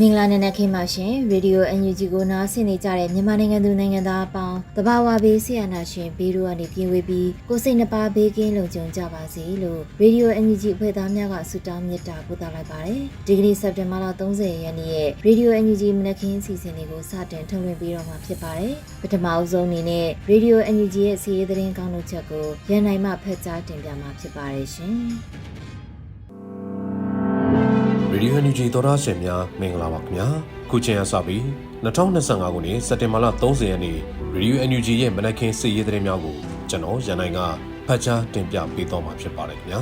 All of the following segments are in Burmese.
မင်္ဂလာနံနက်ခင်းပါရှင်ရေဒီယို NUG ကိုနားဆင်နေကြတဲ့မြန်မာနိုင်ငံသူနိုင်ငံသားအပေါင်းတဘာဝဘေးဆရာနာရှင်ဘေးတို့ကနေပြင်ဝေးပြီးကိုယ်စိတ်နှပါဘေးကင်းလုံခြုံကြပါစေလို့ရေဒီယို NUG အဖွဲ့သားများကဆုတောင်းမေတ္တာပို့သလိုက်ပါတယ်ဒီကနေ့စက်တင်ဘာလ30ရက်နေ့ရဲ့ရေဒီယို NUG မနက်ခင်းအစီအစဉ်လေးကိုစတင်ထုတ်လွှင့်ပေးတော့မှာဖြစ်ပါတယ်ပထမအဆုံးအနေနဲ့ရေဒီယို NUG ရဲ့စီးရီးသတင်းကောင်းတို့ချက်ကိုရန်နိုင်မှဖက်ကြားတင်ပြမှာဖြစ်ပါတယ်ရှင် ရေဒီယိုညူဂျီသောရရှင်များမင်္ဂလာပါခင်ဗျာခုချိန်အစပြီး2025ခုနှစ်စက်တင်ဘာလ30ရက်နေ့ရေဒီယို NUG ရဲ့မနက်ခင်းစီးရီးသတင်းများကိုကျွန်တော်ရန်နိုင်ကဖတ်ကြားတင်ပြပေးတော့မှာဖြစ်ပါတယ်ခင်ဗျာ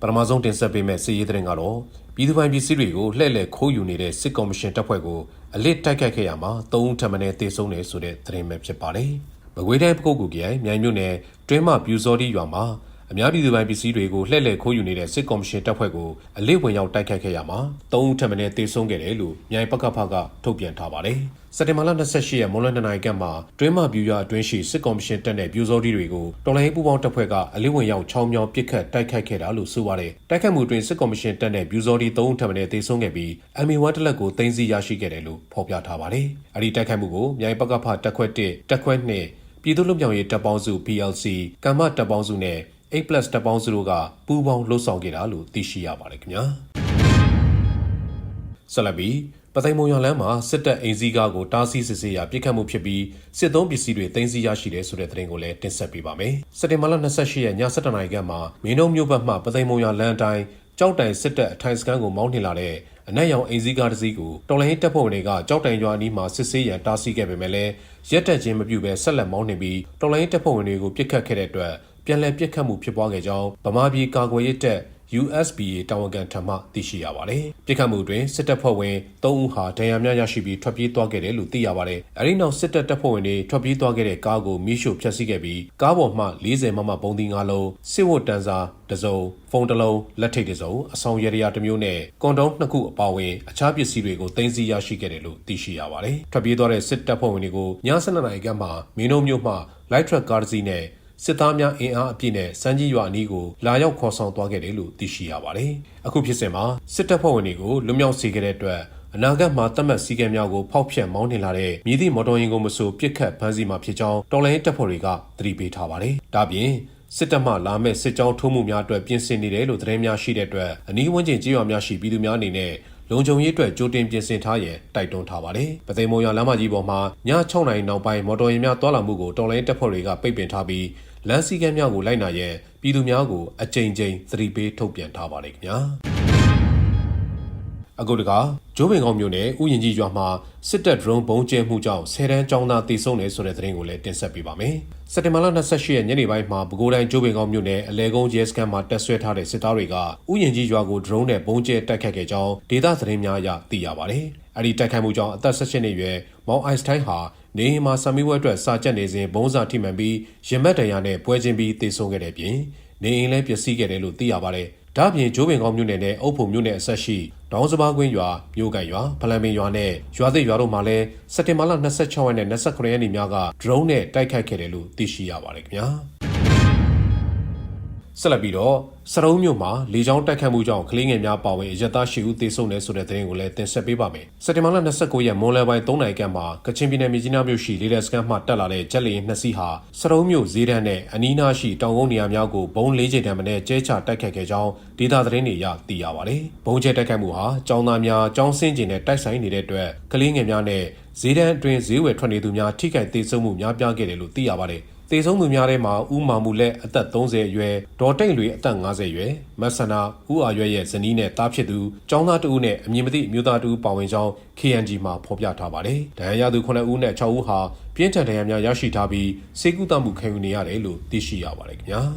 ပထမဆုံးတင်ဆက်ပေးမယ့်စီးရီးသတင်းကတော့ပြည်သူ့ပိုင်းပစ္စည်းတွေကိုလှည့်လည်ခိုးယူနေတဲ့စစ်ကော်မရှင်တပ်ဖွဲ့ကိုအလစ်တိုက်ခတ်ခဲ့ရမှာ၃ဦးထပ်မံတေဆုံးတယ်ဆိုတဲ့သတင်းပဲဖြစ်ပါတယ်မကွေးတိုင်းပကုတ်ကူကြိုင်မြိုင်မြို့နယ်တွင်းမပြူစောတိရွာမှာ အများပြည်သူပိုင်းပစ္စည်းတွေကိုလှည့်လည်ခိုးယူနေတဲ့စစ်ကော်မရှင်တပ်ဖွဲ့ကိုအလေးဝင်ရောက်တိုက်ခတ်ခဲ့ရမှာ၃ဦးထပ်မံတေဆုံးခဲ့တယ်လို့မြိုင်ပကဖကထုတ်ပြန်ထားပါတယ်။စက်တင်ဘာလ28ရက်မွန်လွဲ2နာရီကမှတွင်းမပြူရွာအတွင်းရှိစစ်ကော်မရှင်တပ်နဲ့ပြူစောတိတွေကိုတော်လိုင်းပူပေါင်းတပ်ဖွဲ့ကအလေးဝင်ရောက်ချောင်းမြောင်းပစ်ခတ်တိုက်ခတ်ခဲ့တာလို့ဆိုပါတယ်။တိုက်ခတ်မှုတွင်စစ်ကော်မရှင်တပ်နဲ့ပြူစောတိ၃ဦးထပ်မံတေဆုံးခဲ့ပြီး MA1 တလက်ကိုတင်စီရရှိခဲ့တယ်လို့ဖော်ပြထားပါတယ်။အဲဒီတိုက်ခတ်မှုကိုမြိုင်ပကဖတပ်ခွက်1တပ်ခွက်2ပြည်သူ့လူမျိုးရေးတပ်ပေါင်းစု PLC ကမ္မတပ်ပေါင်းစုနဲ့ A+ တပ်ပေါင်းစုတို့ကပူးပေါင်းလှုပ်ဆောင်ခဲ့တာလို့သိရှိရပါတယ်ခင်ဗျာဆက်လက်ပြီးပသိမ်မုံရလမ်းမှာစစ်တပ်အင်စည်းကားကိုတားဆီးစစ်ဆေးရာပြစ်ခတ်မှုဖြစ်ပြီးစစ်သုံးပစ္စည်းတွေတင်စီရရှိတယ်ဆိုတဲ့သတင်းကိုလည်းတင်ဆက်ပေးပါမယ်။စက်တင်ဘာလ28ရက်ည7:00နာရီခန့်မှာမင်းတို့မြို့ဘက်မှပသိမ်မုံရလမ်းအတိုင်းကြောက်တိုင်စစ်တပ်အထိုင်စခန်းကိုမောင်းနှင်လာတဲ့အနက်ရောင်အင်စည်းကားတစ်စီးကိုတော်လိုင်းတပ်ဖွဲ့ဝင်တွေကကြောက်တိုင်ရွာနီးမှာစစ်ဆေးရန်တားဆီးခဲ့ပေမဲ့လည်းရက်တက်ခြင်းမပြုဘဲဆက်လက်မောင်းနှင်ပြီးတော်လိုင်းတပ်ဖွဲ့ဝင်တွေကိုပြစ်ခတ်ခဲ့တဲ့အတွက် ပြန်လည်ပြစ်ခတ်မှုဖြစ်ပွားခဲ့ကြောင်းဗမာပြည်ကာကွယ်ရေးတပ် USBA တာဝန်ခံထံမှသိရှိရပါတယ်။ပြစ်ခတ်မှုတွင်စစ်တပ်ဖွဲ့ဝင်3ဦးဟာဒဏ်ရာများရရှိပြီးထွက်ပြေးသွားခဲ့တယ်လို့သိရပါတယ်။အဲဒီနောက်စစ်တပ်တပ်ဖွဲ့ဝင်တွေထွက်ပြေးသွားခဲ့တဲ့ကားကိုမိရှို့ဖျက်ဆီးခဲ့ပြီးကားပေါ်မှ40မမပုံသီး၅လုံးစစ်ဝတ်တန်းစာတစ်စုံဖုန်းတစ်လုံးလက်ထိပ်တစ်စုံအဆောင်ရရတစ်မျိုးနဲ့ကွန်ဒုံးနှစ်ခုအပါအဝင်အခြားပစ္စည်းတွေကိုတင်စီရရှိခဲ့တယ်လို့သိရှိရပါတယ်။ထွက်ပြေးသွားတဲ့စစ်တပ်ဖွဲ့ဝင်တွေကိုည7:00နာရီကမှမင်းတို့မြို့မှလိုက်ထရက်ကားတစ်စီးနဲ့ စစ်သားများအင်အားအပြည့်နဲ့စမ်းကြီးရွာအနီးကိုလာရောက်ခေါ်ဆောင်သွားခဲ့တယ်လို့သိရှိရပါတယ်။အခုဖြစ်စဉ်မှာစစ်တပ်ဖွဲ့ဝင်တွေကိုလွတ်မြောက်စေခဲ့တဲ့အတွက်အနာဂတ်မှာတတ်မှတ်စည်းကမ်းများကိုဖောက်ဖျက်မောင်းနှင်လာတဲ့မြည်သည့်မော်တော်ယာဉ်ကိုမဆိုပစ်ခတ်ဖမ်းဆီးမှာဖြစ်ကြောင်းတော်လိုင်းတပ်ဖွဲ့တွေကသတိပေးထားပါတယ်။ဒါပြင်စစ်တပ်မှလာမဲ့စစ်ကြောင်းထိုးမှုများအတွက်ပြင်ဆင်နေတယ်လို့သတင်းများရှိတဲ့အတွက်အနီးဝန်းကျင်ကြေးရွာများရှိပြည်သူများအနေနဲ့လုံခြုံရေးအတွက်ကြိုတင်ပြင်ဆင်ထားရန်တိုက်တွန်းထားပါတယ်။ပသိမ်မုံရလမ်းမကြီးပေါ်မှာည6နာရီနောက်ပိုင်းမော်တော်ယာဉ်များတွာလာမှုကိုတော်လိုင်းတပ်ဖွဲ့တွေကပိတ်ပင်ထားပြီး လမ်းစည်းကမ်းများကိုလိုက်နာရန်ပြည်သူများကိုအကြိမ်ကြိမ်သတိပေးထုတ်ပြန်ထားပါတယ်ခင်ဗျာအခုတကဂျိုးပင်ကောင်းမြို့နယ်ဥယျင်ကြီးရွာမှာစစ်တပ်ဒရုန်းဘုံကျဲမှုကြောင့်ဆယ်တန်းចောင်းသားတေဆုံးတယ်ဆိုတဲ့သတင်းကိုလည်းတင်ဆက်ပေးပါမယ်။စက်တင်ဘာလ28ရက်ညနေပိုင်းမှာပဲခူးတိုင်းဂျိုးပင်ကောင်းမြို့နယ်အလဲကုန်းရဲစခန်းမှာတက်ဆွဲထားတဲ့စစ်သားတွေကဥယျင်ကြီးရွာကိုဒရုန်းနဲ့ဘုံကျဲတိုက်ခတ်ခဲ့ကြောင်းဒေသသတင်းများအရသိရပါတယ်။အဲဒီတိုက်ခိုက်မှုကြောင့်အသက်16နှစ်အရွယ်မောင်အိုင်စတိုင်းဟာ နေအိမ်မှာဆမ်မီဝဲအတွက်စာကြက်နေစဉ်ဘုံစာထိမှန်ပြီးရင်မက်တရနဲ့ပွဲချင်းပြီးတေဆုံးခဲ့တဲ့ပြင်နေအိမ်လည်းပျက်စီးခဲ့တယ်လို့သိရပါတယ်။ဒါ့အပြင်ဂျိုးပင်ကောင်းမြို့နယ်နဲ့အုပ်ဖို့မြို့နယ်အဆက်ရှိဒေါင်းစပါးကွင်းရွာမြို့ကန်ရွာဖလန်ပင်ရွာနဲ့ရွာသစ်ရွာတို့မှာလည်းစက်တင်ဘာလ26ရက်နဲ့29ရက်နေ့များကဒရုန်းနဲ့တိုက်ခိုက်ခဲ့တယ်လို့သိရှိရပါတယ်ခင်ဗျာ။ ဆက်လက်ပြီးတော့စရုံးမြို့မှာလေကြောင်းတိုက်ခတ်မှုကြောင့်ကလေးငယ်များပါဝင်အရက်သားရှိဦးသေဆုံးတယ်ဆိုတဲ့သတင်းကိုလည်းတင်ဆက်ပေးပါမယ်စက်တင်ဘာလ29ရက်မွန်လယ်ပိုင်း3နိုင်ကမှာကချင်ပြည်နယ်မြကြီးနားမြို့ရှိလေလက်စကန်မှတက်လာတဲ့ဂျက်လေယာဉ်နှစ်စီးဟာစရုံးမြို့ဈေးတန်းနဲ့အနီးနားရှိတောင်ကုန်းနေရာများကိုဘုံ၄ချိန်တန်းမနဲ့ကျဲချတိုက်ခတ်ခဲ့ကြောင်းဒေသသတင်းတွေရသိရပါတယ်ဘုံကျဲတိုက်ခတ်မှုဟာចောင်းသားများចောင်းစင်းကျင်နဲ့တိုက်ဆိုင်နေတဲ့အတွက်ကလေးငယ်များနဲ့ဈေးတန်းအတွင်းဈေးဝယ်ထွက်နေသူများထိခိုက်သေးဆုံးမှုများပြားခဲ့တယ်လို့သိရပါတယ် တေဆုံးသူများထဲမှာဦးမာမူလက်အသက်30အရွယ်ဒေါ်တိတ်လွေအသက်50အရွယ်မဆန္နာဦးအာရွယ်ရဲ့ဇနီးနဲ့သားဖြစ်သူចောင်းသားတဦးနဲ့အမည်မသိအမျိုးသားတဦးပါဝင်ကြောင်း KNG မှာဖော်ပြထားပါတယ်။ဒဏ်ရာရသူ9ဦးနဲ့6ဦးဟာပြင်းထန်ဒဏ်ရာများရရှိထားပြီးစေကူတမှုခံယူနေရတယ်လို့သိရှိရပါတယ်ခင်ဗျာ။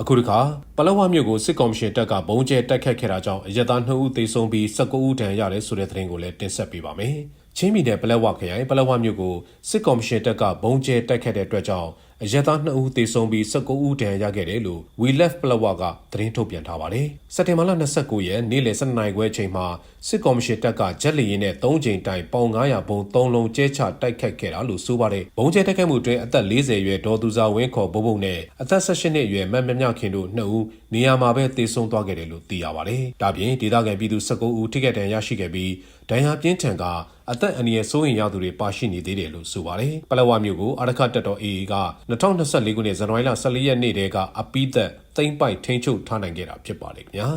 အခုတခါပလောဝမြို့ကိုစစ်ကောင်ရှင်တပ်ကဘုံကျဲတိုက်ခတ်ခဲ့တာကြောင့်အရက်သား2ဦးသေဆုံးပြီး19ဦးဒဏ်ရာရတယ်ဆိုတဲ့သတင်းကိုလည်းတင်ဆက်ပေးပါမယ်။ ချင်းပြည်နယ်ပလက်ဝခရိုင်ပလက်ဝမြို့ကိုစစ်ကောင်ရှင်တပ်ကဘုံကျဲတိုက်ခတ်တဲ့အတွက်ကြောင့်အရက်သား2ဦးသေဆုံးပြီး19ဦးဒဏ်ရာရခဲ့တယ်လို့ We Left ပလက်ဝကသတင်းထုတ်ပြန်ထားပါတယ်။စက်တင်ဘာလ29ရက်နေ့လယ်12နာရီခွဲအချိန်မှာစစ်ကောင်ရှင်တပ်ကဂျက်လီရင်နဲ့3ချိန်တိုင်ပေါင်900ဘုံ3လုံးကျဲချတိုက်ခတ်ခဲ့တာလို့ဆိုပါတယ်။ဘုံကျဲတိုက်ခတ်မှုအတွင်းအသက်40အရွယ်ဒေါ်သူစာဝင်းခေါ်ဘုံဘုံနဲ့အသက်18နှစ်အရွယ်မတ်မြမြခင်တို့2ဦးနေရာမှာပဲသေဆုံးသွားခဲ့တယ်လို့သိရပါတယ်။ဒါပြင်ဒေသခံပြည်သူ19ဦးထိခိုက်ဒဏ်ရာရရှိခဲ့ပြီးဒဏ်ရာပြင်းထန်က အသက်အန္တရာယ်စိုးရိမ်ရသူတွေပါရှိနေသေးတယ်လို့ဆိုပါတယ်။ပလက်ဝမြို့ကိုအာရခတက်တော် AA က2024ခုနှစ်ဇန်နဝါရီလ14ရက်နေ့တည်းကအပိသက်သိမ့်ပိုက်ထိန်းချုပ်ထားနိုင်ခဲ့တာဖြစ်ပါတယ်ခင်ဗျာ။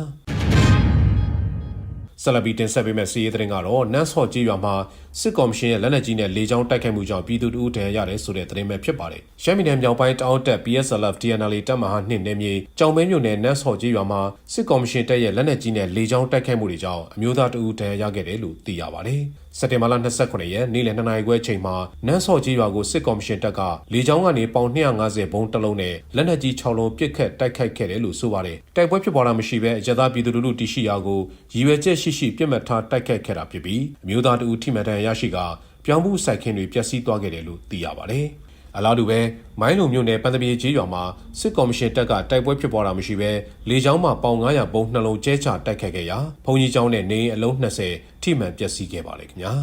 ဆလဘီတင်ဆက်ပေးမဲ့စီးရီးသတင်းကတော့နန်ဆော့ကြီးရွာမှာစစ်ကော်မရှင်ရဲ့လက်နက်ကြီးနဲ့လေကြောင်းတိုက်ခိုက်မှုကြောင့်ပြည်သူတို့ဒဏ်ရာရတယ်ဆိုတဲ့သတင်းပဲဖြစ်ပါတယ်။ရှမ်းပြည်နယ်မြောက်ပိုင်းတောင်တက် PSLF TNL တပ်မဟာ2နယ်မြေကြောင်မဲမြို့နယ်နန်ဆော့ကြီးရွာမှာစစ်ကော်မရှင်တပ်ရဲ့လက်နက်ကြီးနဲ့လေကြောင်းတိုက်ခိုက်မှုတွေကြောင့်အမျိုးသားတဦးဒဏ်ရာရခဲ့တယ်လို့သိရပါတယ်။စက်တင်ဘာလ29ရက်နေ့လယ်2နာရီခွဲအချိန်မှာနန်းစော်ကြီးရွာကိုစစ်ကော်မရှင်တပ်ကလေကြောင်းကနေပေါင်250ဘုံတစ်လုံးနဲ့လက်နက်ကြီး6လုံးပစ်ခတ်တိုက်ခိုက်ခဲ့တယ်လို့ဆိုပါတယ်။တိုက်ပွဲဖြစ်ပေါ်တာမရှိဘဲအကြသားပြည်သူလူထုတရှိရာကိုရည်ရွယ်ချက်ရှိရှိပြစ်မှတ်ထားတိုက်ခိုက်ခဲ့တာဖြစ်ပြီးအမျိုးသားတဦးထိမှန်တန်ရရှိကပြောင်းမှုစိုက်ခင်းတွေပျက်စီးသွားခဲ့တယ်လို့သိရပါတယ်။အလားတူပဲမိုင်းလုံမြို့နယ်ပန်တပြေကြီးရွာမှာစစ်ကော်မရှင်တပ်ကတိုက်ပွဲဖြစ်ပေါ်တာမရှိဘဲလေကြောင်းမှာပေါင်900ပုံနှလုံးကျဲချတိုက်ခတ်ခဲ့ရာဘုံကြီးကျောင်းနဲ့နေအလုံး20ထိမှန်ပျက်စီးခဲ့ပါလေခင်ဗျာ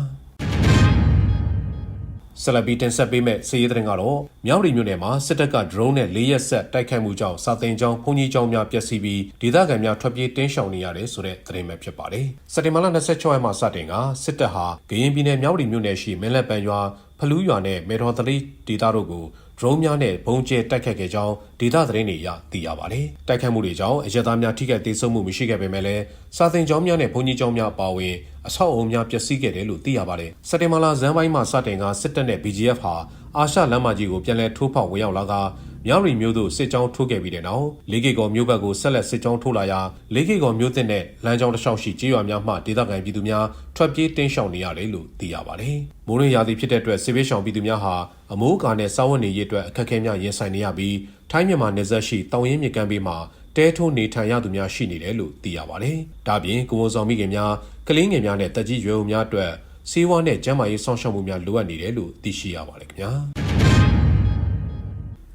ဆလဘီတင်ဆက်ပေးမဲ့စီးရီးသတင်းကတော့မြောက်ရီမြို့နယ်မှာစစ်တပ်က drone နဲ့လေးရက်ဆက်တိုက်ခိုက်မှုကြောင့်စာတင်ကျောင်းဘုံကြီးကျောင်းများပျက်စီးပြီးဒေသခံများထွက်ပြေးတင်းရှောင်နေရတယ်ဆိုတဲ့သတင်းပဲဖြစ်ပါတယ်။စက်တင်ဘာလ26ရက်မှာစတင်ကစစ်တပ်ဟာဂရင်ပြည်နယ်မြောက်ရီမြို့နယ်ရှိမင်းလက်ပံရွာဖလူးရွာနဲ့မေတော်သလေးဒေသတို့ကို drone များနဲ့ဘုံကျဲတိုက်ခတ်ခဲ့ကြောင်းဒေသသတင်းတွေအရသိရပါတယ်။တိုက်ခတ်မှုတွေကြောင့်အရက်သားများထိခိုက်သေးဆုံးမှုမရှိခဲ့ပေမဲ့လည်းစာသင်ကျောင်းများနဲ့ဘုံကြီးကျောင်းများပါဝင် အဆောက်အုံများပျက်စီးခဲ့တယ်လို့သိရပါတယ်။စက်တင်ဘာလဇန်ပိုင်းမှာစတင်ကစစ်တပ်နဲ့ BGF ဟာအာရှလမ်းမကြီးကိုပြန်လည်ထိုးဖောက်ဝင်ရောက်လာကမြောက်ရီမျိုးတို့စစ်ကြောင်းထိုးခဲ့ပြီးတဲ့နောက်လေးကေကောမျိုးဘက်ကိုဆက်လက်စစ်ကြောင်းထိုးလာရာလေးကေကောမျိုးသစ်နဲ့လမ်းကြောင်းတစ်လျှောက်ရှိကြေးရွာများမှဒေသခံပြည်သူများထွက်ပြေးတင်းရှောင်နေရတယ်လို့သိရပါတယ်။မိုးရင်းရာသီဖြစ်တဲ့အတွက်စစ်ဘေးရှောင်ပြည်သူများဟာအမိုးအကာနဲ့စားဝတ်နေရေးအတွက်အခက်အခဲများရင်ဆိုင်နေရပြီးထိုင်းမြန်မာနယ်စပ်ရှိတောင်ရင်းမြစ်ကမ်းဘေးမှာ တဲထိုးနေထိုင်ရသူများရှိနေတယ်လို့သိရပါတယ်။ဒါပြင်ကိုဝန်ဆောင်မိခင်များကလေးငယ်များနဲ့တက်ကြီးရွယ်အိုများအတွက်စေဝါနဲ့ကျန်းမာရေးစောင့်ရှောက်မှုများလိုအပ်နေတယ်လို့သိရှိရပါတယ်ခင်ဗျာ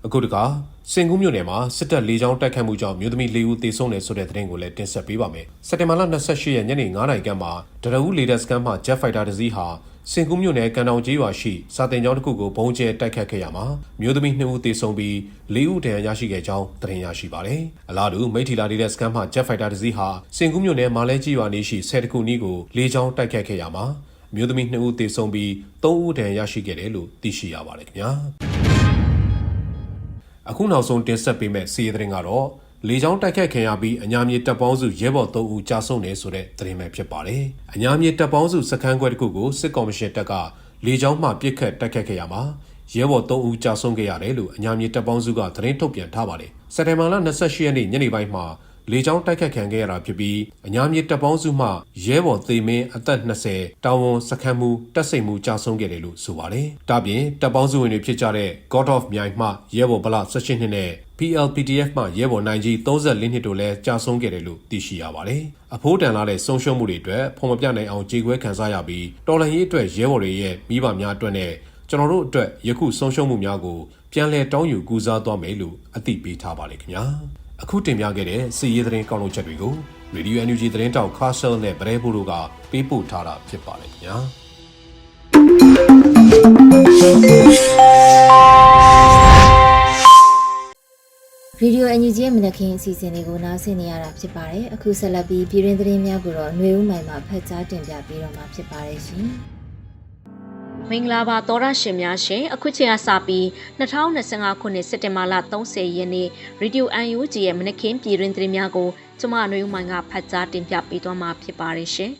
အခုတခါ စင်ကူးမြို့နယ်မှာစစ်တပ်လေကြောင်းတိုက်ခတ်မှုကြောင့်မြို့သမီး၄ဦးသေဆုံးတယ်ဆိုတဲ့သတင်းကိုလည်းတင်ဆက်ပေးပါမယ်စက်တင်ဘာလ28ရက်ညနေ9:00နာရီကမှဒရဦးလေဒက်စကန်မှ Jet Fighter တစ်စီးဟာစင်ကူးမြို့နယ်ကန်တောင်ကျေးရွာရှိစာတင်ကျောင်းတစ်ခုကိုဘုံကျဲတိုက်ခတ်ခဲ့ရမှာမြို့သမီး2ဦးသေဆုံးပြီး4ဦးဒဏ်ရာရရှိခဲ့ကြောင်းသတင်းရရှိပါတယ်အလားတူမိထီလာလေဒက်စကန်မှ Jet Fighter တစ်စီးဟာစင်ကူးမြို့နယ်မာလဲကျေးရွာနေရှိဆယ်တခုနီးကိုလေကြောင်းတိုက်ခတ်ခဲ့ရမှာမြို့သမီး2ဦးသေဆုံးပြီး3ဦးဒဏ်ရာရရှိခဲ့တယ်လို့သိရှိရပါတယ်ခင်ဗျာ အခုနောက်ဆုံးတင်ဆက်ပေးမယ့်စီးရီးသတင်းကတော့လေကြောင်းတိုက်ခတ်ခံရပြီးအညာမြေတပ်ပေါင်းစုရဲဘော်3ဦးကြာဆုံးတယ်ဆိုတဲ့သတင်းပဲဖြစ်ပါတယ်။အညာမြေတပ်ပေါင်းစုစခန်းခွဲတစ်ခုကိုစစ်ကော်မရှင်တပ်ကလေကြောင်းမှပစ်ခတ်တိုက်ခတ်ခဲ့ရမှာရဲဘော်3ဦးကြာဆုံးခဲ့ရတယ်လို့အညာမြေတပ်ပေါင်းစုကသတင်းထုတ်ပြန်ထားပါတယ်။စက်တင်ဘာလ28ရက်နေ့ညနေပိုင်းမှာ လေကြောင်းတိုက်ခတ်ခံခဲ့ရတာဖြစ်ပြီးအညာမြေတပ်ပေါင်းစုမှရဲဘော်သေမင်းအသက်20တာဝန်စခန်းမှုတပ်စိတ်မှုကြာဆုံးခဲ့တယ်လို့ဆိုပါတယ်။ဒါပြင်တပ်ပေါင်းစုဝင်တွေဖြစ်ကြတဲ့ God of မြိုင်မှရဲဘော်ဗလာ16နှစ်နဲ့ PLPTF မှရဲဘော်နိုင်ကြီး34နှစ်တို့လည်းကြာဆုံးခဲ့တယ်လို့သိရှိရပါတယ်။အဖိုးတန်လာတဲ့ဆုံးရှုံးမှုတွေအတွက်ဖုံမပြနိုင်အောင်ကြေခွဲခံစားရပြီးတော်လှန်ရေးအတွက်ရဲဘော်တွေရဲ့မိဘများအတွက်နဲ့ကျွန်တော်တို့အတွက်ယခုဆုံးရှုံးမှုများကိုပြန်လည်တောင်းယူကူစားသွားမယ်လို့အသိပေးထားပါလေခင်ဗျာ။ အခုတင်ပြခဲ့တဲ့စီရေးသတင်းကောက်လုံးချက်တွေကို Radio NUG သတင်းတောက် Castle နဲ့ဗရဲဘူးတို့ကပေးပို့ထားတာဖြစ်ပါတယ်ခင်ဗျာဗီဒီယိုအန်ယူဂျီရဲ့မနက်ခင်းအစီအစဉ်လေးကိုနားဆင်နေရတာဖြစ်ပါတယ်အခုဆက်လက်ပြီးပြည်တွင်းသတင်းများကိုတော့ຫນွေဦးမိုင်မှာဖတ်ကြားတင်ပြပေးတော့မှာဖြစ်ပါတယ်ရှင် မင်္ဂလာပါသောရရှင်များရှင်အခုချိန်ကစပြီး2025ခုနှစ်စက်တင်ဘာလ30ရက်နေ့ရေဒီယို UNG ရဲ့မနက်ခင်းပြည်တွင်သတင်းများကိုကျမနှွေဦးမိုင်ကဖတ်ကြားတင်ပြပေးသွားမှာဖြစ်ပါတယ်ရှင်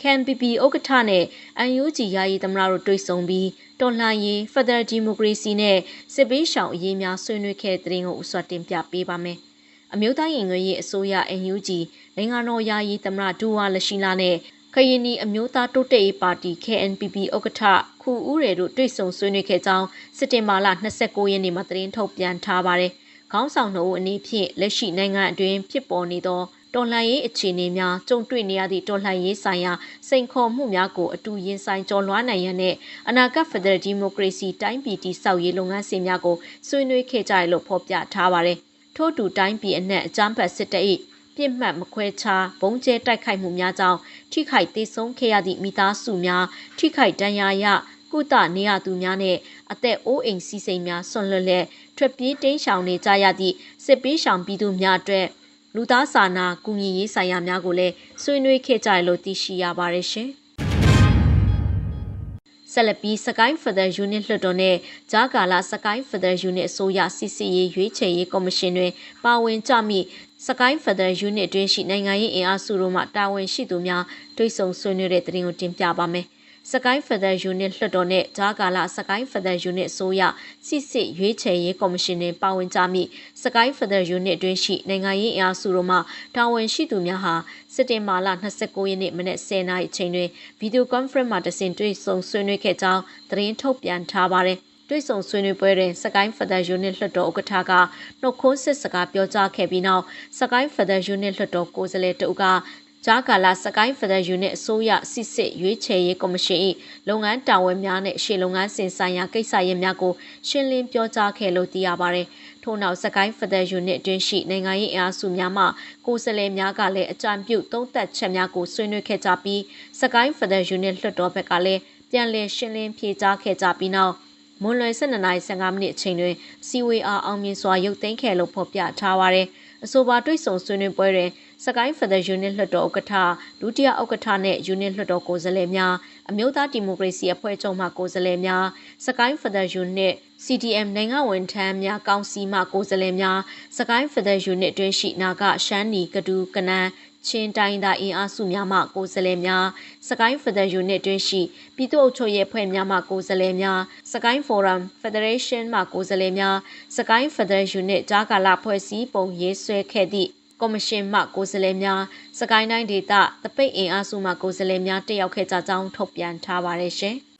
KNPP ဥက္ကဋ္ဌနဲ့ UNG ယာယီသမရတို့တွေ့ဆုံပြီးတော်လှန်ရေး Federal Democracy နဲ့စစ်ပေးရှောင်အရေးများဆွေးနွေးခဲ့တဲ့သတင်းကိုဥစွာတင်ပြပေးပါမယ်။အမျိုးသားရင်ငွေရေးအစိုးရ NUG နိုင်ငံတော်ယာယီသမရဒူဝါလရှိလာနဲ့ ခရင်နီအမျိုးသားတိုးတက်ရေးပါတီ KNPP ဥက္ကဋ္ဌခူဦးရဲတို့တွေ့ဆုံဆွေးနွေးခဲ့ကြောင်းစက်တင်ဘာလ29ရက်နေ့မှာသတင်းထုတ်ပြန်ထားပါတယ်။ခေါင်းဆောင်တို့အနေဖြင့်လက်ရှိနိုင်ငံအတွင်းဖြစ်ပေါ်နေသောတော်လှန်ရေးအခြေအနေများကြုံတွေ့နေရသည့်တော်လှန်ရေးဆိုင်ရာစိန်ခေါ်မှုများကိုအတူရင်ဆိုင်ကျော်လွှားနိုင်ရန်နဲ့အနာဂတ်ဖက်ဒရယ်ဒီမိုကရေစီတိုင်းပြည်တည်ဆောက်ရေးလုပ်ငန်းစဉ်များကိုဆွေးနွေးခဲ့ကြရလို့ဖော်ပြထားပါတယ်။ထို့တူတိုင်းပြည်အနှံ့အကြမ်းဖက်စစ်တပ်၏ ပြစ်မှတ်မခွဲခြားဘုံကျဲတိုက်ခိုက်မှုများကြောင့်ထိခိုက်ဒေဆုံးခဲ့ရသည့်မိသားစုများထိခိုက်ဒဏ်ရာရကုသနေရသူများနဲ့အသက်အိုးအိမ်စီးစိမ်များဆွန့်လွတ်လက်ထွက်ပြေးတိမ်းရှောင်နေကြရသည့်စစ်ပေးရှောင်ပြည်သူများအတွက်လူသားစာနာကူညီရေးဆိုင်ရာများကိုလည်းဆွေးနွေးခဲ့ကြရလို့သိရှိရပါတယ်ရှင်။ဆက်လက်ပြီးစကိုင်းဖက်ဒရယ်ယူနစ်လွှတ်တော်နဲ့ဂျာကာလာစကိုင်းဖက်ဒရယ်ယူနစ်အစိုးရစစ်စစ်ရေးရွေးချယ်ရေးကော်မရှင်တွင်ပါဝင်ကြမိ စကိုင်းဖက်ဒရယ်ယူနစ်တွင်ရှိနိုင်ငံရေးအင်အားစုတို့မှတာဝန်ရှိသူများတွိတ်ဆုံဆွေးနွေးတဲ့သတင်းကိုတင်ပြပါမယ်။စကိုင်းဖက်ဒရယ်ယူနစ်လွှတ်တော်နဲ့ဂျာကာလာစကိုင်းဖက်ဒရယ်ယူနစ်အစိုးရစစ်စစ်ရွေးချယ်ရေးကော်မရှင်တွင်ပါဝင်ကြမိစကိုင်းဖက်ဒရယ်ယူနစ်တွင်ရှိနိုင်ငံရေးအင်အားစုတို့မှတာဝန်ရှိသူများဟာစက်တင်ဘာလ29ရက်နေ့မနက်10:00နာရီအချိန်တွင်ဗီဒီယိုကွန်ဖရင့်မှာတဆင့်တွေ့ဆုံဆွေးနွေးခဲ့ကြောင်းသတင်းထုတ်ပြန်ထားပါတယ်။ တွေ့ဆုံဆွေးနွေးပွဲတွင်စကိုင်းဖက်ဒရယ်ယူနစ်လွှတ်တော်ဥက္ကဋ္ဌကနှုတ်ခွန်းစစ်စကားပြောကြားခဲ့ပြီးနောက်စကိုင်းဖက်ဒရယ်ယူနစ်လွှတ်တော်ကိုယ်စားလှယ်တအုပ်ကဂျာကာလာစကိုင်းဖက်ဒရယ်ယူနစ်အစိုးရစစ်စစ်ရွေးချယ်ရေးကော်မရှင်၏လုပ်ငန်းတာဝန်များနဲ့ရှေ့လုပ်ငန်းစဉ်ဆိုင်ရာကိစ္စရပ်များကိုရှင်းလင်းပြောကြားခဲ့လို့သိရပါတယ်။ထို့နောက်စကိုင်းဖက်ဒရယ်ယူနစ်အတွင်းရှိနိုင်ငံရေးအင်အားစုများမှကိုယ်စားလှယ်များကလည်းအကြံပြုသုံးသပ်ချက်များကိုဆွေးနွေးခဲ့ကြပြီးစကိုင်းဖက်ဒရယ်ယူနစ်လွှတ်တော်ဘက်ကလည်းပြန်လည်ရှင်းလင်းဖြေကြားခဲ့ကြပြီးနောက် မွန်လွယ်12:15မိနစ်အချိန်တွင်စီဝေအားအောင်မြင်စွာရုပ်သိမ်းခဲ့လို့ဖော်ပြထားပါတယ်။အဆိုပါတွေ့ဆုံဆွေးနွေးပွဲတွင်စကိုင်းဖက်ဒရယ်ယူနစ်လွှတ်တော်ဥက္ကဋ္ဌဒုတိယဥက္ကဋ္ဌနဲ့ယူနစ်လွှတ်တော်ကိုယ်စားလှယ်များအမျိုးသားဒီမိုကရေစီအဖွဲ့ချုပ်မှကိုယ်စားလှယ်များစကိုင်းဖက်ဒရယ်ယူနစ် CDM နိုင်ငံဝန်ထမ်းများကောင်စီမှကိုယ်စားလှယ်များစကိုင်းဖက်ဒရယ်ယူနစ်တွင်ရှိနာကရှမ်းနီကဒူကနန်း ချင်းတိုင်းသားအင်အားစုများမှကိုယ်စားလှယ်များစကိုင်းဖက်ဒရယ်ယူနစ်တွင်ရှိပြည်သူ့အုပ်ချုပ်ရေးအဖွဲ့များမှကိုယ်စားလှယ်များစကိုင်းဖိုရမ်ဖက်ဒရေးရှင်းမှကိုယ်စားလှယ်များစကိုင်းဖက်ဒရယ်ယူနစ်ဂျာကာလာဖွဲ့စည်းပုံရေးဆွဲခဲ့သည့်ကော်မရှင်မှကိုယ်စားလှယ်များစကိုင်းတိုင်းဒေသတပိတ်အင်အားစုမှကိုယ်စားလှယ်များတက်ရောက်ခဲ့ကြကြောင်းထုတ်ပြန်ထားပါတယ်ရှင်။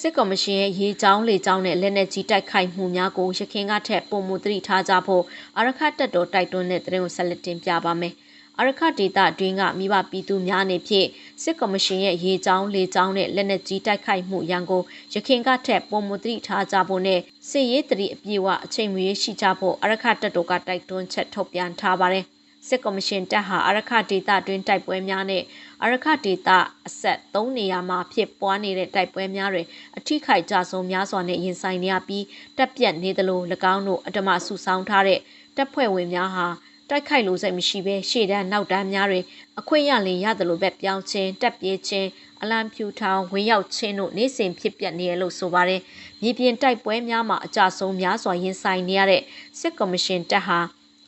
စစ်ကော်မရှင်ရဲ့ရေချောင်းလေချောင်းနဲ့လက်နက်ကြီးတိုက်ခိုက်မှုများကိုရခိုင်ကထက်ပုံမှုသတိထားကြဖို့အရခတ်တပ်တော်တိုက်တွန်းတဲ့သတင်းကိုဆက်လက်တင်ပြပါမယ်။အရခတ်ဒေတာတွင်းကမိဘပြည်သူများအနေဖြင့်စစ်ကော်မရှင်ရဲ့ရေချောင်းလေချောင်းနဲ့လက်နက်ကြီးတိုက်ခိုက်မှုရန်ကိုရခိုင်ကထက်ပုံမှုသတိထားကြဖို့နဲ့စစ်ရေးတရီအပြည့်အဝအချိန်မရွေးရှိကြဖို့အရခတ်တပ်တော်ကတိုက်တွန်းချက်ထုတ်ပြန်ထားပါတယ်။စစ်ကော်မရှင်တပ်ဟာအရခဒေတာတွင်တိုက်ပွဲများနဲ့ အရခဒေတာအဆက်၃နေရာမှာဖြစ်ပွားနေတဲ့တိုက်ပွဲများတွင်အထိခိုက်ကြဆုံးများစွာနဲ့ရင်ဆိုင်နေရပြီးတပ်ပြတ်နေသလို၎င်းတို့အတမဆူဆောင်းထားတဲ့တပ်ဖွဲ့ဝင်များဟာတိုက်ခိုက်လို့စိတ်မရှိဘဲရှေ့တန်းနောက်တန်းများတွင်အခွင့်ရလင်ရတယ်လို့ပဲပြောင်းချင်းတက်ပြေးချင်းအလံဖြူထောင်ဝင်ရောက်ချင်းတို့နေ့စဉ်ဖြစ်ပျက်နေရလို့ဆိုပါတယ်မြေပြင်တိုက်ပွဲများမှာအကြဆုံးများစွာရင်ဆိုင်နေရတဲ့စစ်ကော်မရှင်တပ်ဟာ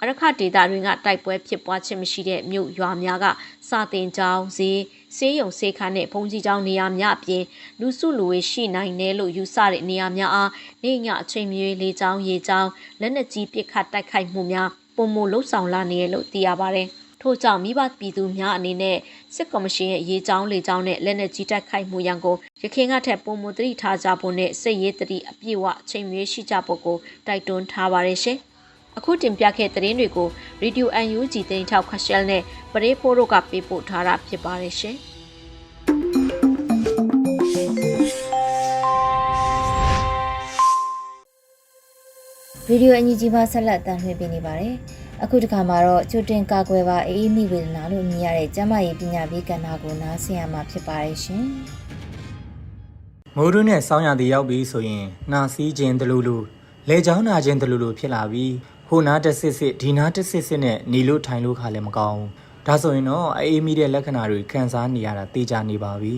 အရခဒေတာတွင်ကတိုက်ပွဲဖြစ်ပွားခြင်းမရှိတဲ့မြို့ရွာများကစာတင်ကျောင်းဈေးဆေးရုံဆေးခန်းနဲ့ဘုံကြီးကျောင်းနေရာများအပြင်လူစုလူဝေးရှိနိုင်တယ်လို့ယူဆတဲ့နေရာများအားနေညအချိန်မြေလေကျောင်းရေကျောင်းလက်နက်ကြီးပစ်ခတ်တိုက်ခိုက်မှုများပုံမလှုပ်ဆောင်လာနေရလို့သိရပါတယ်။ထို့ကြောင့်မိဘပြည်သူများအနေနဲ့စစ်ကော်မရှင်ရဲ့ရေးကြောင်းလေကြောင်းနဲ့လက်နက်ကြီးတိုက်ခိုက်မှုရန်ကိုရခိုင်ကထက်ပုံမသတိထားကြဖို့နဲ့စစ်ရေးတတိအပြည့်ဝအချိန်မရွေးရှိကြဖို့ကိုတိုက်တွန်းထားပါတယ်ရှင်။ အခုတင်ပြခဲ့တဲ့သတင်းတွေကို Radio UNG တင်ထောက်ခရှယ်နဲ့ပရိဖိုးတို့ကပေးပို့ထားတာဖြစ်ပါတယ်ရှင်။ဗီဒီယိုအန်ယူဂျီမှာဆက်လက်တန်လှည့်ပေးနေပါတယ်အခုတစ်ခါမှာတော့ချွတ်တင်ကာကွယ်ပါအေးအေးမိဝေဒနာလို့မြင်ရတဲ့ကျမရေးပညာပေးကဏ္ဍကိုနားဆင်ရမှာဖြစ်ပါတယ်ရှင်မိုးရွာနဲ့စောင်းရသည်ရောက်ပြီဆိုရင်နှာစီးခြင်းတလူလူလေချောင်းနာခြင်းတလူလူဖြစ်လာပြီးဟို နာတစ်စစ်စစ်ဒီနာတစ်စစ်စစ်နဲ့နေလို့ထိုင်လို့ခါလည်းမကောင်းဘူးဒါဆိုရင်တော့အေးမိတဲ့လက္ခဏာတွေခံစားနေရတာသိကြနေပါပြီ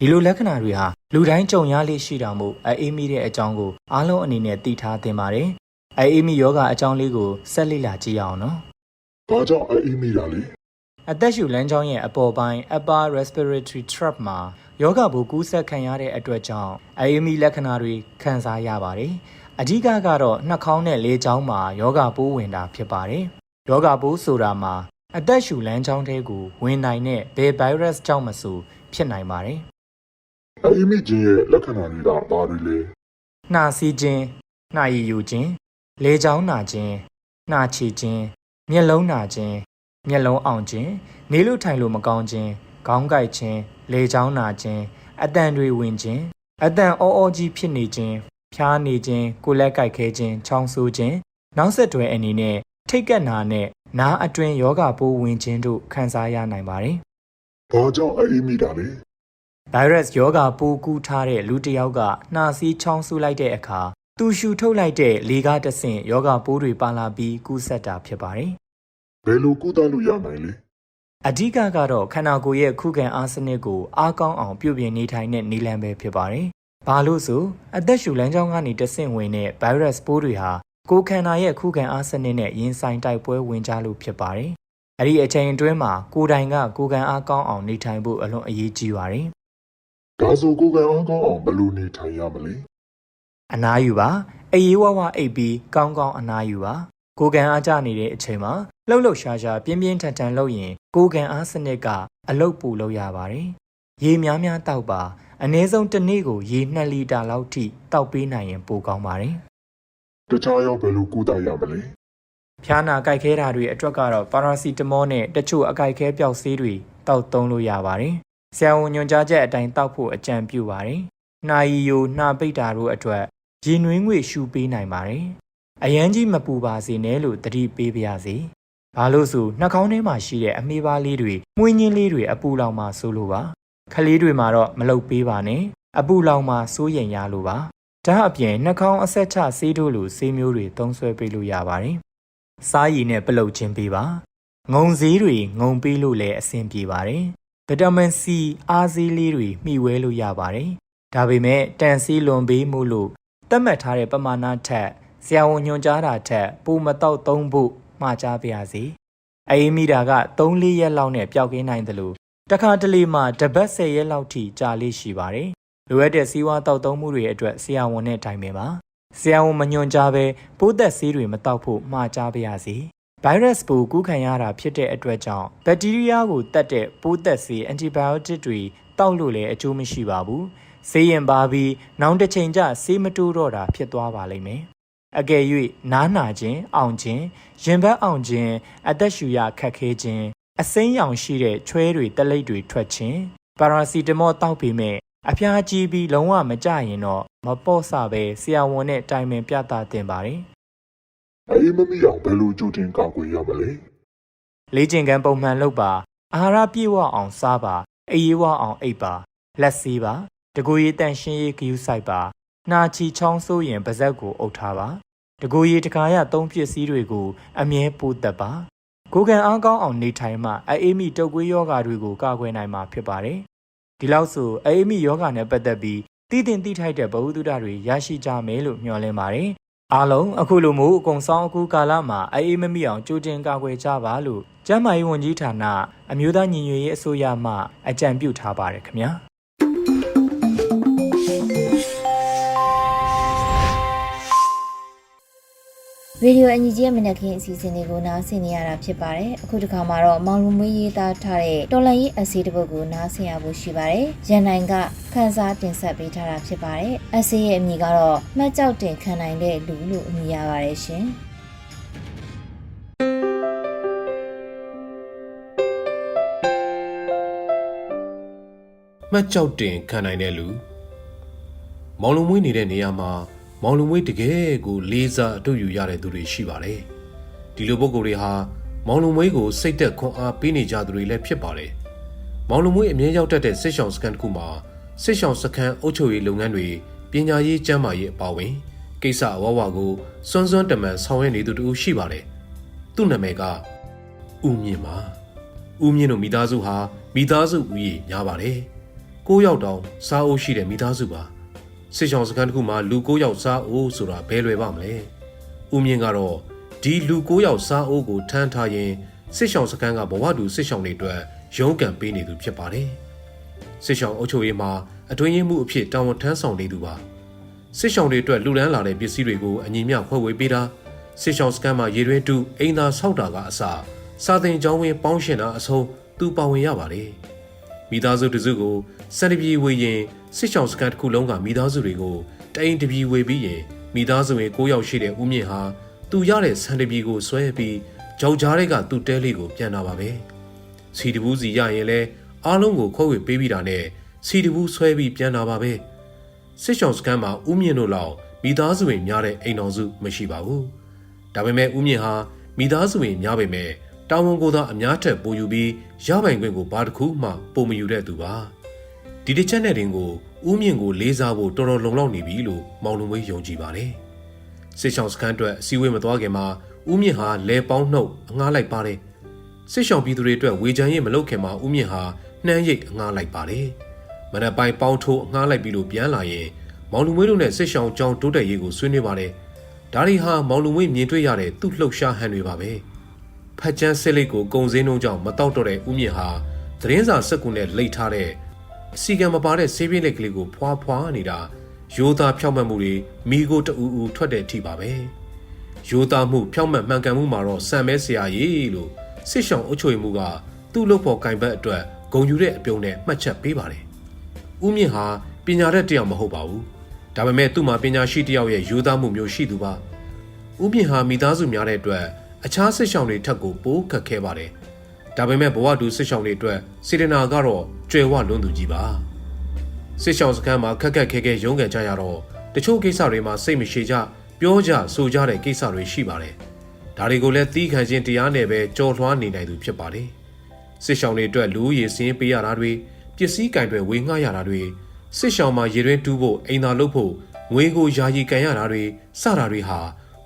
ဒီလိုလက္ခဏာတွေဟာလူတိုင်းကြုံရလေရှိတာမို့အေးမိတဲ့အကြောင်းကိုအားလုံးအနေနဲ့သိထားသင့်ပါတယ်အေးမိယောဂအကြောင်းလေးကိုဆက်လေ့လာကြည့်အောင်နော်။ဘာကြောင့်အေးမိတာလဲအသက်ရှူလမ်းကြောင်းရဲ့အပေါ်ပိုင်း upper respiratory tract မှာယောဂဘူကူးဆက်ခံရတဲ့အတွက်ကြောင့်အအေးမီလက္ခဏာတွေခံစားရပါတယ်။ အဓိကကတော့နှာခေါင်းနဲ့လေချောင်းမှာယောဂပိုးဝင်တာဖြစ်ပါတယ်။ယောဂပိုးဆိုတာမှာအသက်ရှူလမ်းကြောင်းထဲကိုဝင်နိုင်တဲ့ဘယ် virus ကြောင့်မဆိုဖြစ်နိုင်ပါတယ်။အေးမိခြင်းရဲ့လက္ခဏာတွေကဘာတွေလဲ။နှာစီးခြင်း၊နှာရည်ယူခြင်း၊လေချောင်းနာခြင်း၊နှာချေခြင်း၊မျက်လုံးနာခြင်း၊မျက်လုံးအောင်ခြင်း၊နေလို့ထိုင်လို့မကောင်းခြင်း၊ခေါင်းကိုက်ခြင်း၊လေချောင်းနာခြင်း၊အတန်တွေဝင်ခြင်း၊အတန်အောအောကြီးဖြစ်နေခြင်း၊ ဖျားနေခြင်း၊ကိုယ်လက်ကိုက်ခဲခြင်း၊ချောင်းဆိုးခြင်း၊နောက်ဆက်တွဲအနေနဲ့ထိတ်ကပ်နာနဲ့နားအတွင်းယောဂပိုးဝင်ခြင်းတို့ခံစားရနိုင်ပါတယ်။။ဘာကြောင့်အေးမိတာလဲဗိုင်းရပ်စ်ယောဂပိုးကူးထားတဲ့လူတစ်ယောက်ကနှာစီးချောင်းဆူလိုက်တဲ့အခါသူရှူထုတ်လိုက်တဲ့လေကားတဆင့်ယောဂပိုးတွေပါလာပြီးကူးစက်တာဖြစ်ပါတယ်။ဘယ်လိုကုသလို့ရနိုင်လဲ။အဓိကကတော့ခန္ဓာကိုယ်ရဲ့ခုခံအားစနစ်ကိုအားကောင်းအောင်ပြုပြင်နေထိုင်တဲ့နည်းလမ်းပဲဖြစ်ပါတယ်။ ဘာလို့ဆိုအသက်ရှူလမ်းကြောင်းကနေတဆင့်ဝင်တဲ့ဗိုင်းရပ်စ်ပိုးတွေဟာကိုယ်ခန္ဓာရဲ့ခုခံအားစနစ်နဲ့ရင်ဆိုင်တိုက်ပွဲဝင်ကြလို့ဖြစ်ပါတယ်။အဲ့ဒီအချိန်အတွင်းမှာကိုယ်တိုင်ကကိုယ်ခံအားကောင်းအောင်နေထိုင်ဖို့အလွန်အရေးကြီးပါတယ်။။ဒါဆိုကိုယ်ကံအောင်ကောင်းအောင်ဘယ်လိုနေထိုင်ရမလဲအနားယူပါအေးဝဝအိပ်ပြီးကောင်းကောင်းအနားယူပါကိုယ်ကန်အားကြနေတဲ့အချိန်မှာလှုပ်လှုပ်ရှားရှားပြင်းပြင်းထန်ထန်လုပ်ရင်ကိုယ်ကန်အားစနစ်ကအလုတ်ပူလုပ်ရပါတယ်ရေများများတောက်ပါ အနည်းဆုံးတစ်နေ့ကိုရေ2လီတာလောက်ထိတောက်ပေးနိုင်ရင်ပိုကောင်းပါတယ်။တခြားရောဘယ်လိုကုသရမလဲဖျားနာကြိုက်ခဲတာတွေအတွက်ကတော့ပါရာစီတမောနဲ့တချို့အကြိုက်ခဲပျောက်ဆေးတွေတောက်သုံးလို့ရပါတယ်ဆရာဝန်ညွှန်ကြားချက်အတိုင်းတောက်ဖို့အကြံပြုပါတယ်နှာရည်ယိုနှာပိတ်တာတို့အတွက်ရေနွေးငွေရှူပေးနိုင်ပါတယ်အရန်ကြီးမပူပါစေနဲ့လို့တတိပေးပါရစေဘာလို့ဆိုနှာခေါင်းထဲမှာရှိတဲ့အမေးပါးလေးတွေမှုင်းချင်းလေးတွေအပူလောင်မှဆိုးလို့ပါ ခလေးတွေမှာတော့မလုပ်ပေးပါနဲ့အပူလောင်မှစိုးရင်ရလို့ပါဒါအပြင်နှာခေါင်းအဆက်ချဆေးတို့လိုဆေးမျိုးတွေသုံးဆွဲပေးလို့ရပါတယ်စားရည်နဲ့ပလုတ်ချင်းပေးပါငုံစည်းတွေငုံပေးလို့လည်းအဆင်ပြေပါတယ်ဗီတာမင် C အားဆေးလေးတွေမျှဝဲလို့ရပါတယ်ဒါပေမဲ့တန်ဆေးလွန်ပေးမှုလို့သတ်မှတ်ထားတဲ့ပမာဏထက်ဆရာဝန်ညွှန်ကြားတာထက်ပိုမတော့သုံးဖို့မှားကြားပါရစေအေးမီတာက3-4ရက်လောက်နဲ့ပျောက်ကင်းနိုင်တယ်လို့ တခါတလေမှတပတ်10ရက်လောက်ထိကြာလေးရှိပါတယ်လိုအပ်တဲ့စီးဝါးတောက်သုံးမှုတွေအတွက်ဆရာဝန်နဲ့တိုင်ပင်ပါဆရာဝန်မညွှန်ကြားဘဲပိုးသက်ဆေးတွေမတောက်ဖို့မှားကြားပါရစေဗိုင်းရပ်စ်ပိုးကူးခံရတာဖြစ်တဲ့အတွက်ကြောင့်ဘက်တီးရီးယားကိုတတ်တဲ့ပိုးသက်ဆေးအန်တီဘိုယိုတစ်တွေတောက်လို့လည်းအကျိုးမရှိပါဘူးဆေးရင်ပါပြီးနောက်တစ်ချိန်ကျဆေးမတိုးတော့တာဖြစ်သွားပါလိမ့်မယ်အကယ်၍နားနာခြင်းအောင်ခြင်းရင်ဘတ်အောင်ခြင်းအသက်ရှူရခက်ခဲခြင်း အစိမ်းရောင်ရှိတဲ့ချွဲတွေတလိပ်တွေထွက်ခြင်းပါရာစီတမောတောက်ပြီးမဲ့အဖျားကြီးပြီးလုံးဝမကြရင်တော့မပေါ့ဆပဲဆရာဝန်နဲ့တိုင်ပင်ပြသတင်ပါတယ်။အေးမမိအောင်ဘယ်လိုကြိုတင်ကာကွယ်ရမလဲလေ့ကျင့်ခန်းပုံမှန်လုပ်ပါအာဟာရပြည့်ဝအောင်စားပါအေးဝအောင်အိပ်ပါလက်ဆေးပါတကူရည်တန်ရှင်းရေးဂယူးဆိုင်ပါနှာချီချောင်းဆိုးရင်ပါဇက်ကိုအုပ်ထားပါတကူရည်တကာရသုံးပစ္စည်းတွေကို အမြဲပိုးသက်ပါ ကိုယ်ကံအားကောင်းအောင်နေထိုင်မှအေးမိတုပ်ကွေးယောဂါတွေကိုကာကွယ်နိုင်မှာဖြစ်ပါတယ်ဒီလောက်ဆိုအေးမိယောဂါနဲ့ပတ်သက်ပြီးတည်တင်တိထိုက်တဲ့ဗဟုသုတတွေရရှိကြမယ်လို့မျှော်လင့်ပါတယ်အားလုံးအခုလိုမျိုးအကုံဆောင်အခုကာလမှာအေးမမိအောင်ကြိုတင်ကာကွယ်ကြပါလို့ကျန်းမာရေးဝန်ကြီးဌာနအမျိုးသားညီညွတ်ရေးအစိုးရမှအကြံပြုထားပါတယ်ခင်ဗျာ ရေဒီယိုအန်ဂျီရဲ့မနက်ခင်းအစီအစဉ်တွေကိုနားဆင်နေရတာဖြစ်ပါတယ်။အခုတစ်ခါမှာတော့မောင်လူမွေးရေးသားထားတဲ့တော်လန်ရေးအစီတစ်ပုဒ်ကိုနားဆင်ရဖို့ရှိပါတယ်။ရန်နိုင်ကခန်းစားတင်ဆက်ပေးထားတာဖြစ်ပါတယ်။အစီရဲ့အမည်ကတော့မှတ်ကြောက်တင်ခံနိုင်တဲ့လူလို့အမည်ရပါတယ်ရှင်။မှတ်ကြောက်တင်ခံနိုင်တဲ့လူမောင်လုံမွေးနေတဲ့နေရာမှာ မောင်လုံမွေးတကယ်ကိုလေးစားအတူယူရတဲ့သူတွေရှိပါတယ်ဒီလိုပုဂ္ဂိုလ်တွေဟာမောင်လုံမွေးကိုစိတ်သက်ခွန်အားပေးနေကြသူတွေလည်းဖြစ်ပါတယ်မောင်လုံမွေးအမြဲရောက်တတ်တဲ့စစ်ဆောင်စကန်တစ်ခုမှာစစ်ဆောင်စခန်းအုပ်ချုပ်ရေးလုပ်ငန်းတွေပညာရေးကျန်းမာရေးအပါအဝင်ကိစ္စအဝဝကိုစွန်းစွန်းတမန်ဆောင်ရွက်နေသူတူရှိပါတယ်သူ့နာမည်ကဦးမြင့်ပါဦးမြင့်တို့မိသားစုဟာမိသားစုဦးရေများပါတယ်ကိုးယောက်တောင်စားအိုးရှိတဲ့မိသားစုပါ စစ်ဆောင်စခန်းတစ်ခုမှာလူ9ယောက်စားအိုးဆိုတာဘယ်လွယ်ပါမလဲဦးမြင့်ကတော့ဒီလူ9ယောက်စားအိုးကိုထမ်းထားရင်စစ်ဆောင်စခန်းကဘဝတူစစ်ဆောင်တွေအတွက်ရုန်းကန်ပေးနေသူဖြစ်ပါတယ်စစ်ဆောင်အုပ်ချုပ်ရေးမှာအတွင်းရေးမှုအဖြစ်တာဝန်ထမ်းဆောင်နေသူပါစစ်ဆောင်တွေအတွက်လူရန်လာတဲ့ပစ္စည်းတွေကိုအညီမျှဖွဲ့ဝေပေးတာစစ်ဆောင်စခန်းမှာရေတွင်းတူအိမ်သာဆောက်တာကအစစာသင်ကျောင်းဝင်ပေါင်းရှင်တာအဆုံးသူပါဝင်ရပါတယ်မိသားစုတစုကိုစံတပြေဝေရင်စစ်ဆောင်စခန်းတစ်ခုလုံးကမိသားစုတွေကိုတအိမ်တပြေဝေပြီးရင်မိသားစုဝင်၉ယောက်ရှိတဲ့ဦးမြင့်ဟာသူရတဲ့စံတပြေကိုဆွဲပြီးကြောက်ကြားတွေကသူ့တဲလေးကိုပြန်လာပါပဲစီတဘူးစီရရင်လဲအားလုံးကိုခေါ်ဝေပေးပြီးတာနဲ့စီတဘူးဆွဲပြီးပြန်လာပါပဲစစ်ဆောင်စခန်းမှာဦးမြင့်တို့လောက်မိသားစုဝင်များတဲ့အိမ်တော်စုမရှိပါဘူးဒါပေမဲ့ဦးမြင့်ဟာမိသားစုဝင်များပေမဲ့တာဝန်ကိုသာအများထက်ပိုယူပြီးရပိုင်ခွင့်ကိုဘာတစ်ခုမှပုံမယူတဲ့သူပါ ဒီတစ်ချက်နဲ့တင်ကိုဦးမြင့်ကိုလေးစားဖို့တော်တော်လုံလောက်နေပြီလို့မောင်လုံဝေးယုံကြည်ပါတယ်စစ်ဆောင်စခန်းအတွက်အစည်းအဝေးမသွားခင်မှာဦးမြင့်ဟာလဲပေါင်းနှုတ်အငှားလိုက်ပါတယ်စစ်ဆောင်ပြည်သူတွေအတွက်ဝေချမ်းရေးမလုပ်ခင်မှာဦးမြင့်ဟာနှမ်းရိတ်အငှားလိုက်ပါတယ်မနက်ပိုင်းပေါင်းထိုးအငှားလိုက်ပြီးလို့ပြန်လာရင်မောင်လူမွေးတို့နဲ့စစ်ဆောင်ကြောင်းတိုးတက်ရေးကိုဆွေးနွေးပါတယ်ဒါတွေဟာမောင်လူမွေးမြင်တွေ့ရတဲ့သူ့လှုပ်ရှားဟန်တွေပါပဲဖတ်ချမ်းစစ်လိတ်ကိုကုံစင်းနှုံးကြောင့်မတောက်တော့တဲ့ဦးမြင့်ဟာသတင်းစာစက်ကူနဲ့လိတ်ထားတဲ့ အစီကံမပါတဲ့ဆေးပြင်းလက်ကလေးကိုဖွာဖွာနေတာရိုးသားဖြောက်မှတ်မှုတွေမိကိုတူအူထွက်တဲ့အထိပါပဲရိုးသားမှုဖြောက်မှတ်မှန်ကန်မှုမှာတော့စံမဲဆရာကြီးလို့စစ်ဆောင်အုပ်ချုပ်ရေးမှုကသူ့လုပ်ဖို့ကင်ဘက်အတွက်ဂုံယူတဲ့အပြုံးနဲ့မှတ်ချက်ပေးပါတယ်ဦးမြင့်ဟာပညာတတ်တစ်ယောက်မဟုတ်ပါဘူးဒါပေမဲ့သူ့မှာပညာရှိတစ်ယောက်ရဲ့ရိုးသားမှုမျိုးရှိသူပါဦးမြင့်ဟာမိသားစုများတဲ့အတွက်အခြားစစ်ဆောင်တွေထက်ကိုပိုခက်ခဲပါတယ် ဒါပေမဲ့ဘဝတူစစ်ဆောင်တွေအတွက်စေတနာကတော့ကျွယ်ဝလွန်းသူကြီးပါစစ်ဆောင်စခန်းမှာခက်ခက်ခဲခဲရုန်းကန်ကြရတော့တချို့ကိစ္စတွေမှာစိတ်မရှိကြပြောကြဆိုကြတဲ့ကိစ္စတွေရှိပါတယ်ဒါတွေကိုလည်းသီးခံခြင်းတရားနဲ့ပဲကြော်လွှားနေနိုင်သူဖြစ်ပါတယ်စစ်ဆောင်တွေအတွက်လူဦးရေစင်းပေးရတာတွေပစ္စည်းကင်တွေဝေငှရတာတွေစစ်ဆောင်မှာရေတွင်းတူးဖို့အိမ်သာလုပ်ဖို့ငွေကိုယာယီကန်ရတာတွေစတာတွေဟာ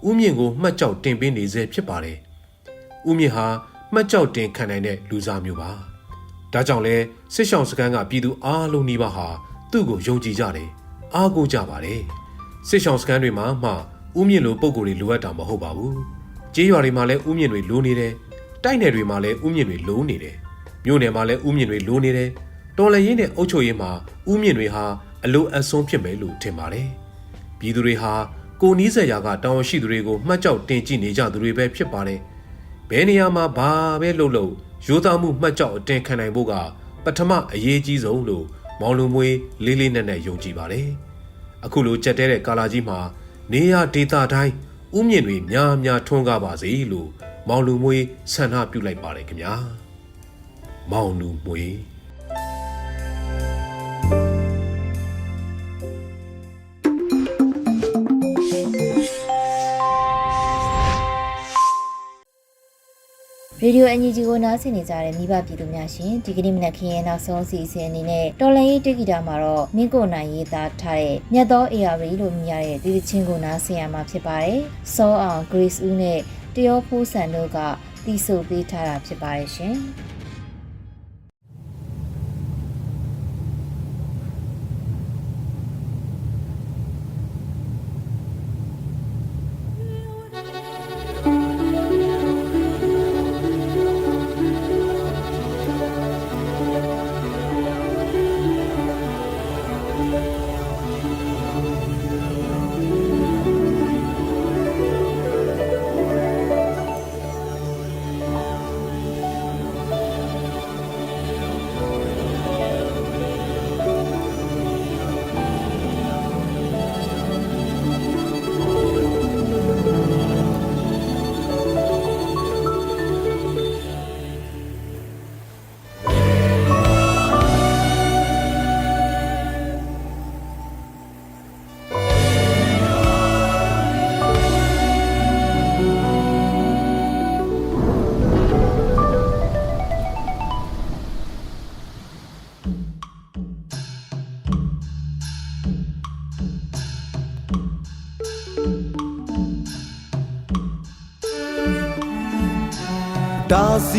ဥမြင့်ကိုမှတ်ကြောက်တင်ပေးနေစေဖြစ်ပါတယ်ဥမြင့်ဟာ မှတ်ကြောက်တင်ခံနိုင်တဲ့လူစားမျိုးပါဒါကြောင့်လဲစစ်ဆောင်စခန်းကပြည်သူအားလုံးနှိပါဟာသူ့ကိုယုံကြည်ကြတယ်အားကိုးကြပါတယ်စစ်ဆောင်စခန်းတွေမှာမှဥမြင့်လိုပုံကိုယ်တွေလိုအပ်တာမဟုတ်ပါဘူးကြေးရွာတွေမှာလည်းဥမြင့်တွေလိုနေတယ်တိုက်နယ်တွေမှာလည်းဥမြင့်တွေလိုနေတယ်မြို့နယ်မှာလည်းဥမြင့်တွေလိုနေတယ်တော်လရင်နဲ့အုပ်ချုပ်ရေးမှာဥမြင့်တွေဟာအလိုအဆုံးဖြစ်မယ်လို့ထင်ပါတယ်ပြည်သူတွေဟာကိုနီးစက်ရာကတောင်းရှိသူတွေကိုမှတ်ကြောက်တင်ကြည့်နေကြသူတွေပဲဖြစ်ပါတယ် ဘယ်နေရာမှာဘာပဲလုပ်လို့ရိုးသားမှုမှတ်ကြောက်အတင်ခံနိုင်ဖို့ကပထမအရေးကြီးဆုံးလို့မောင်လူမွေးလေးလေးနက်နက်ယုံကြည်ပါတယ်အခုလိုကြက်တဲတဲ့ကာလာကြီးမှာနေရဒေတာတိုင်းဥမြင့်တွေများများထွန်းကားပါစေလို့မောင်လူမွေးဆန္ဒပြုလိုက်ပါတယ်ခင်ဗျာမောင်လူမွေး ရေဒီယိုအန်ဂျီဂျီကိုနားဆင်နေကြတဲ့မိဘပြည်သူများရှင်ဒီကနေ့မနက်ခင်းရဲ့နောက်ဆုံးအစီအစဉ်အနေနဲ့တော်လန်ရေးတိဂီတာမှာတော့မင်းကိုနိုင်ရေးသားထားတဲ့မြတ်သော AR လို့မြင်ရတဲ့ဒီချင်းကိုနားဆင်ရမှာဖြစ်ပါတယ်။စောအောင် Grace ဦးနဲ့တယောဖိုးဆန်တို့ကတီးဆိုပေးထားတာဖြစ်ပါတယ်ရှင်။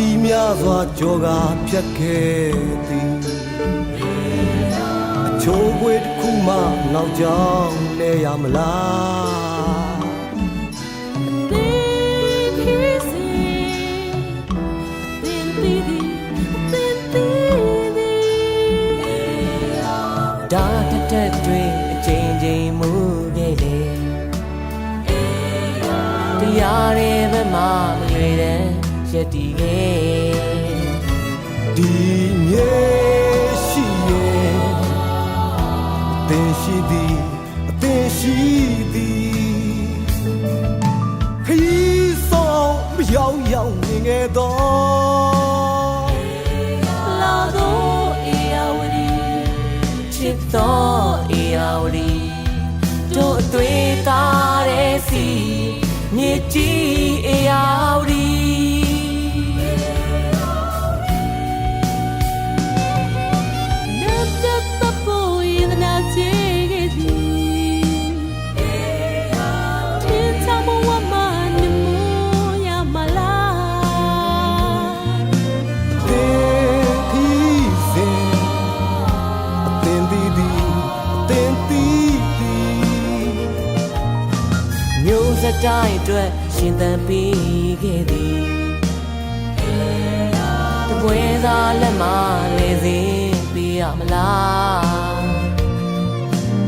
စီများစွာကြောကဖြတ်ခဲ့သည်အချိုးခွေတစ်ခုမှနောက်ကြောင်လဲရမလားဒါတက်တက်တွေအချိန်ချင်းမူခဲ့တယ်တရားတွေဘက်မှမရွေတဲ့ ရည်တည်ခဲ့ဒီမြေရှိရဲ့အသင်ရှိသည်အသင်ရှိသည်ခရီးဆောင်မရောက်ရောက်နေခဲ့တော့လာတော့အေယာဝတီချစ်တော့အေယာဝတီတို့အသွေးသားတဲ့စီမြေကြီးအေယာဝတီ စတိုင်းအတွက်ရှင်သန်ပေးခဲ့သည်တပွဲသားလက်မလေစင်ပေးရမလား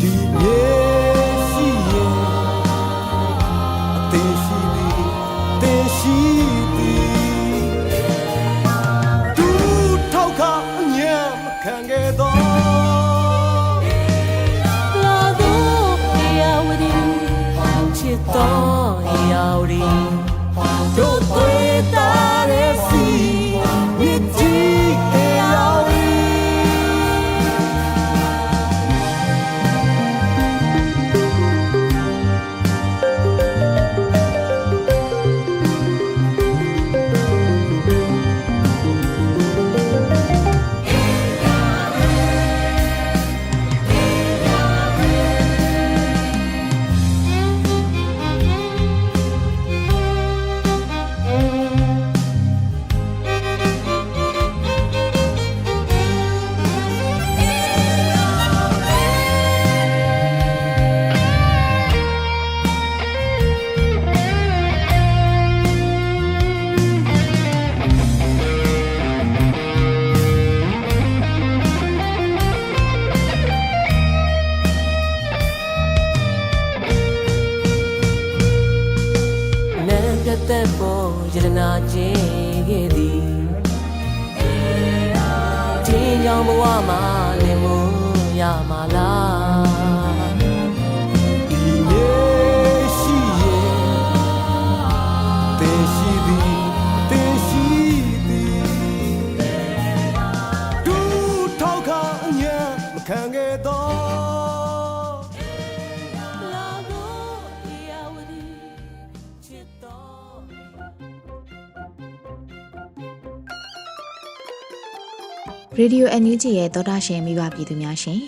ဒီမြေ ရေဒီယို NUG ရဲ့သောတာရှင်မိဘပြည်သူများရှင်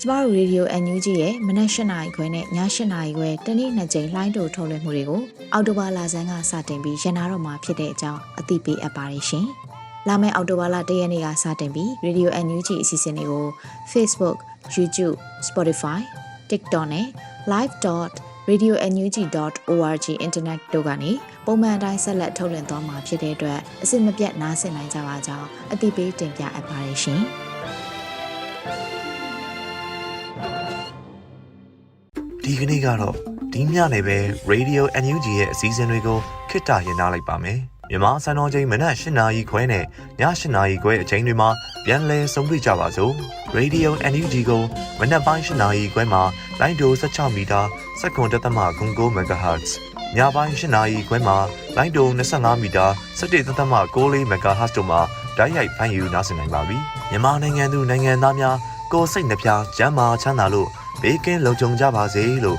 ကျမတို့ရေဒီယို NUG ရဲ့မနက်၈နာရီခွဲနဲ့ည၈နာရီခွဲတနေ့နှစ်ကြိမ်လိုင်းတိုထုတ်လွှင့်မှုတွေကိုအောက်တိုဘာလဆန်းကစတင်ပြီးရန်နာတော့မှာဖြစ်တဲ့အကြောင်းအသိပေးအပ်ပါတယ်ရှင်လာမယ့်အောက်တိုဘာလ၁ရက်နေ့ကစတင်ပြီးရေဒီယို NUG အစီအစဉ်တွေကို Facebook, YouTube, Spotify, TikTok နဲ့ live.radionug.org အင်တာနက်တို့ကနေပုံမှန်အတိုင်းဆက်လက်ထုတ်လွှင့်သွားမှာဖြစ်တဲ့အတွက်အစစ်မပြတ်နားဆင်နိုင်ကြပါကြောင်းအသိပေးတင်ပြအပ်ပါတယ်ရှင်။ဒီကနေ့ကတော့ဒီညနေပဲ Radio NUG ရဲ့အစည်းအဝေးတွေကိုခਿੱတရရလိုက်ပါမယ် မြန်မာစံတော်ချိန်မနက်၈နာရီခွဲနဲ့ည၈နာရီခွဲအချိန်တွေမှာပြန်လည်ဆုံးဖြတ်ကြပါစို့ Radio NUG ကိုမနက်ပိုင်း၈နာရီခွဲမှာလိုင်းဒို16မီတာစက္ကန့်တသမ9 MHz ညပိုင်း၈နာရီခွဲမှာလိုင်းဒို25မီတာ17တသမ6 MHz တို့မှာဓာတ်ရိုက်ဖမ်းယူနားဆင်နိုင်ပါပြီမြန်မာနိုင်ငံသူနိုင်ငံသားများကိုယ်စိတ်နှပြကျန်းမာချမ်းသာလို့ဘေးကင်းလုံခြုံကြပါစေလို့